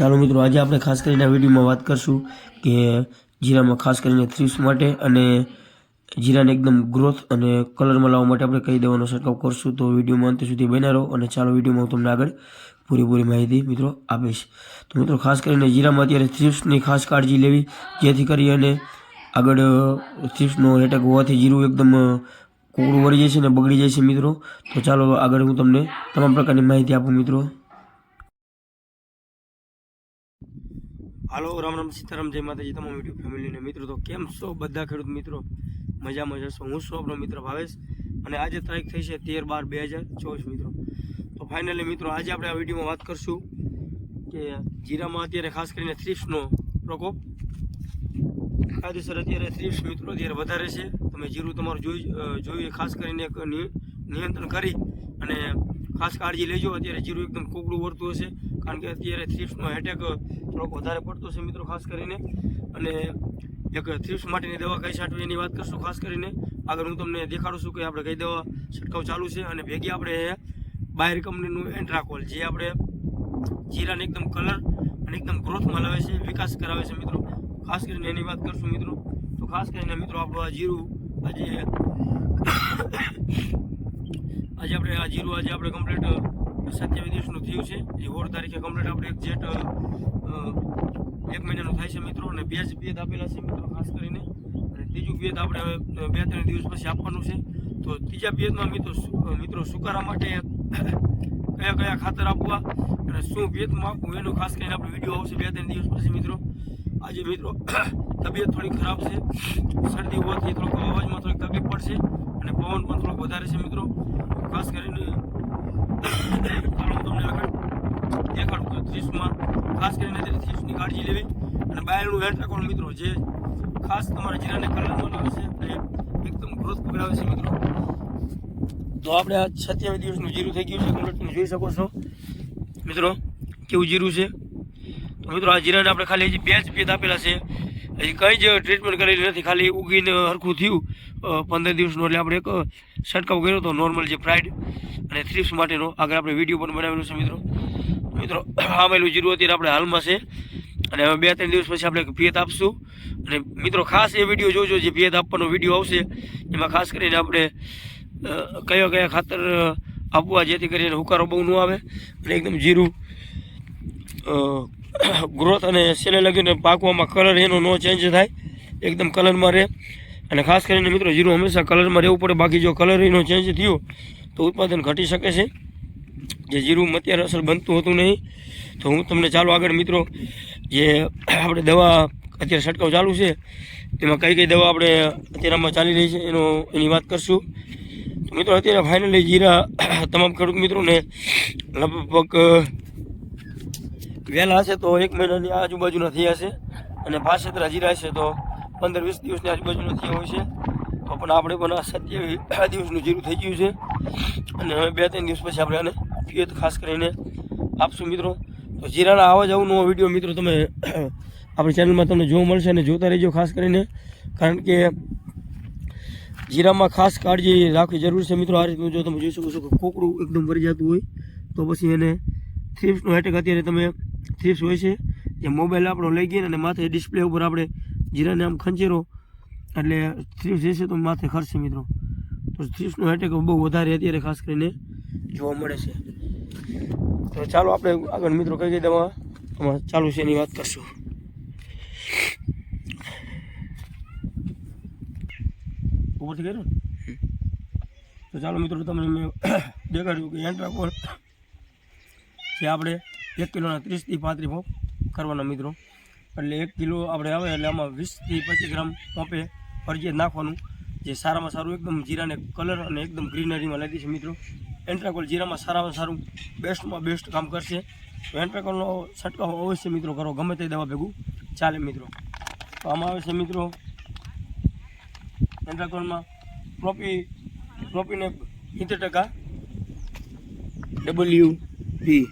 ચાલો મિત્રો, આજે આપણે ખાસ કરીને આ વિડીયોમાં વાત કરશું કે જીરામાં ખાસ કરીને થ્રીપ્સ માટે અને જીરાને એકદમ ગ્રોથ અને કલરમાં લાવવા માટે આપણે કઈ દેવાનો છંટકાવ કરશું. તો વિડીયોમાં અંત સુધી બન્યા રહો અને ચાલો વિડીયોમાં હું તમને આગળ પૂરેપૂરી માહિતી મિત્રો આપીશ. તો મિત્રો, ખાસ કરીને જીરામાં અત્યારે થ્રીપ્સની ખાસ કાળજી લેવી, જેથી કરી અને આગળ થ્રીપ્સનો એટેક હોવાથી જીરું એકદમ કોકડું વળી જાય છે અને બગડી જાય છે મિત્રો. તો ચાલો આગળ હું તમને તમામ પ્રકારની માહિતી આપું મિત્રો. હાલો, રામ રામ સીતારામ, જય માતાજી તમામ યુટ્યુબ ફેમિલીને મિત્રો, તો કેમ છો બધા ખેડૂત મિત્રો? મજામાં જશો હું છું આપણો મિત્ર ભાવેશ અને આજે તારીખ થઈ છે તેર બાર બે હજાર ચોવીસ મિત્રો. તો ફાઇનલી મિત્રો, આજે આપણે આ વિડીયોમાં વાત કરશું કે જીરામાં અત્યારે ખાસ કરીને થ્રીપ્સનો પ્રકોપ. કાયદેસર અત્યારે થ્રીપ્સ મિત્રો અત્યારે વધારે છે. તમે જીરું તમારું જોઈ જોઈએ ખાસ કરીને એક નિયંત્રણ કરી અને ખાસ કાળજી લેજો. અત્યારે જીરું એકદમ કોકડું વળતું હશે. કારણ કે અત્યારે થ્રીપ્સનો એટેક થોડોક વધારે પડતો છે મિત્રો, ખાસ કરીને. અને એક થ્રીપ્સ માટેની દવા કઈ છાંટવી એની વાત કરશું, ખાસ કરીને. આગળ હું તમને દેખાડું છું કે આપણે કઈ દવા છંટકાવ ચાલુ છે અને ભેગી આપણે બાયર કંપનીનું એન્ટ્રાકોલ, જે આપણે જીરાને એકદમ કલર અને એકદમ ગ્રોથમાં લાવે છે, વિકાસ કરાવે છે મિત્રો. ખાસ કરીને એની વાત કરશું મિત્રો. તો ખાસ કરીને મિત્રો, આપણું આ જીરું આજે આજે આપણે આ જીરું આજે આપણે કમ્પ્લીટ સત્યાવીસ દિવસનું થયું છે. એ સોળ તારીખે કમ્પ્લીટ આપણે એક જેટ એક મહિનાનું થાય છે મિત્રો. અને બે જ બેદ આપેલા છે મિત્રો, ખાસ કરીને. અને ત્રીજું બેદ આપણે હવે બે ત્રણ દિવસ પછી આપવાનું છે. તો ત્રીજા બેદમાં મિત્રો મિત્રો સુકારા માટે કયા કયા ખાતર આપવા અને શું ભેદમાં આપવું એનું ખાસ કરીને આપણે વીડિયો આવશે બે ત્રણ દિવસ પછી મિત્રો. આજે મિત્રો તબિયત થોડી ખરાબ છે. શરદી હોવાથી થોડોક અવાજમાં થોડીક તકલીફ પડશે અને પવન પણ વધારે છે મિત્રો. ખાસ કરીને તમને આગળ દેખાડું તો ત્રીસમાં. ખાસ કરીને અત્યારે કાળજી લેવી. અને બાયરનું હેન્ડ રાખવાનું મિત્રો, જે ખાસ તમારા જીરાને કલર બનાવે છે, અને એકદમ ગ્રોથ પકડાવે છે મિત્રો. તો આપણે આ સત્યાવીસ દિવસનું જીરું થઈ ગયું છે. કમ્પ્લીટ તમે જોઈ શકો છો. મિત્રો, કેવું જીરું છે? તો મિત્રો, આ જીરાને આપણે ખાલી હજી બે જ પેદ આપેલા છે. હજી કંઈ જ ટ્રીટમેન્ટ કરેલી નથી. ખાલી ઉગીને હરખું થયું. પંદર દિવસનું, એટલે આપણે એક છંટકાવ કર્યો હતો નોર્મલ જે પ્રાઇડ અને થ્રીપ્સ માટેનો. આગળ આપણે વીડિયો પણ બનાવેલો છે મિત્રો. મિત્રો આમેલું જીરું અત્યારે આપણે હાલમાં છે. અને હવે બે ત્રણ દિવસ પછી આપણે પિયત આપશું. અને મિત્રો, ખાસ એ વીડિયો જોજો જે પિયત આપવાનો વીડિયો આવશે. એમાં ખાસ કરીને આપણે કયા કયા ખાતર આપવા જેથી કરીને હુકારો બહુ ન આવે. અને એકદમ જીરું ગ્રોથ અને સેલે લગીને પાકવામાં કલર એનો નો ચેન્જ થાય. એકદમ કલરમાં રહે. અને ખાસ કરીને મિત્રો, જીરું હંમેશા કલરમાં રહેવું પડે. બાકી જો કલર એનો ચેન્જ થયો, તો ઉત્પાદન ઘટી શકે છે. જે જીરું અત્યારે અસર બનતું હતું નહીં. તો હું તમને ચાલો આગળ મિત્રો, જે આપણે દવા અત્યારે છંટકાવ ચાલુ છે, તેમાં કઈ કઈ દવા આપણે અત્યારમાં ચાલી રહી છે, એનો એની વાત કરશું. તો મિત્રો, અત્યારે ફાઇનલી જીરા તમામ ખેડૂત મિત્રોને લગભગ, વહેલા હશે તો એક મહિનાની આજુબાજુના થયા છે અને પાસેતરા જીરા છે તો પંદર વીસ દિવસની આજુબાજુના થયા હોય છે. તો પણ આપણે પણ આ સત્યાવીસ દિવસનું જીરું થઈ ગયું છે. અને હવે બે ત્રણ દિવસ પછી આપણે આને પિયત ખાસ કરીને આપશું મિત્રો? તો જીરાના આવા જ નવો વીડિયો મિત્રો તમે આપણી ચેનલમાં તમને જોવા મળશે અને જોતા રહેજો ખાસ કરીને. કારણ કે જીરામાં ખાસ કાળજી રાખવી જરૂર છે મિત્રો. આ રીતનું જો તમે જોઈ શકો છો કે કોકડું એકદમ ભરી જતું હોય, તો પછી એને થ્રીપ્સનો એટેક અત્યારે તમે થ્રીપ્સ હોય છે. જે મોબાઈલ આપણો લઈ ગઈને અને માથે ડિસ્પ્લે ઉપર આપણે જીરાને આમ ખંચેરો એટલે થ્રીફ જે છે તો માથે ખર્ચે મિત્રો. તો થ્રીપ્સનો એટેક બહુ વધારે અત્યારે ખાસ કરીને જોવા મળે છે. તો ચાલો આપણે આગળ મિત્રો કઈ કઈ દવા આમાં ચાલુ છે એની વાત કરશું. ઉપરથી કર્યું? તો ચાલો મિત્રો તમને મેં દેખાડ્યું કે એન્ટ્રાકોલ જે આપણે એક કિલોના ત્રીસથી પાંત્રીસ કરવાના મિત્રો. એટલે એક કિલો આપણે આવે એટલે આમાં વીસથી પચીસ ગ્રામ પંપે ફરજિયાત નાખવાનું. જે સારામાં સારું, એકદમ જીરાને કલર અને એકદમ ગ્રીનરીમાં લાગી છે મિત્રો. એન્ટ્રાકોલ જીરામાં સારામાં સારું બેસ્ટમાં બેસ્ટ કામ કરશે. તો એન્ટ્રાકોલનો છંટકાવ અવશ્ય મિત્રો કરો, ગમે તે દવા ભેગું ચાલે મિત્રો. તો આમાં આવે છે મિત્રો એન્ટ્રાકોલમાં પ્રોપી પ્રોપીને સિત્તેર ટકા ડબલ્યુ પી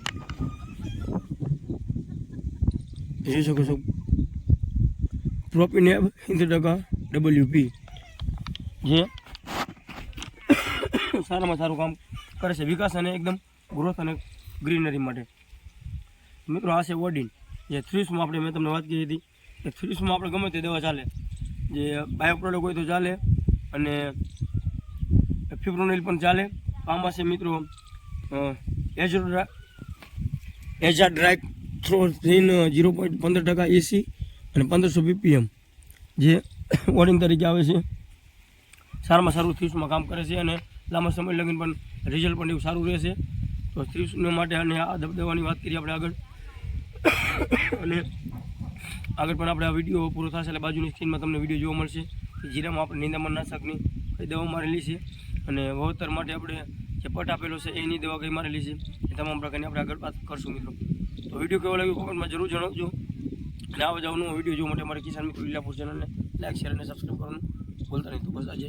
જોઈ શકો છો. પ્રોપીને સિત્તેર ટકા ડબલ્યુપી જે સારામાં સારું કામ કરે છે વિકાસ અને એકદમ ગ્રોથ અને ગ્રીનરી માટે મિત્રો આ છે ઓડિન જે થ્રીસમાં આપણે મેં તમને વાત કરી હતી કે થ્રીસમાં આપણે ગમે તે દવા ચાલે જે બાયો પ્રોડક્ટ હોય તો ચાલે અને ફિબ્રોનિલ પણ ચાલે આમાં છે મિત્રો એજર એજા ડ્રાય થ્રીન જીરો પોઈન્ટ પંદર ટકા એસી અને પંદરસો બીપીએમ જે વોર્ડિંગ તરીકે આવે છે. સારામાં સારું થ્રીસમાં કામ કરે છે અને લાંબા સમય લગીને પણ રિઝલ્ટ પણ એવું સારું રહેશે. તો થ્રીસને માટે અને આ દવાની વાત કરીએ આપણે આગળ. અને આગળ પણ આપણે આ વીડિયો પૂરો થશે એટલે બાજુની સ્ક્રીનમાં તમને વીડિયો જોવા મળશે કે જીરામાં આપણે નિંદામણ નાશકની કઈ દવા મારેલી છે અને વાવતર માટે આપણે જે પટ આપેલો છે એની દવા કઈ મારેલી છે એ તમામ પ્રકારની આપણે આગળ વાત કરશું મિત્રો. તો વીડિયો કેવો લાગ્યો કોમેન્ટમાં જરૂર જણાવજો. અને આવા નવો વીડિયો જોવા માટે અમારે કિસાન મિત્રો લીલાપુર ચેનલને લાઈક શેર અને સબસ્ક્રાઈબ કરવાનું ભૂલતા નહીં. તો બસ આજે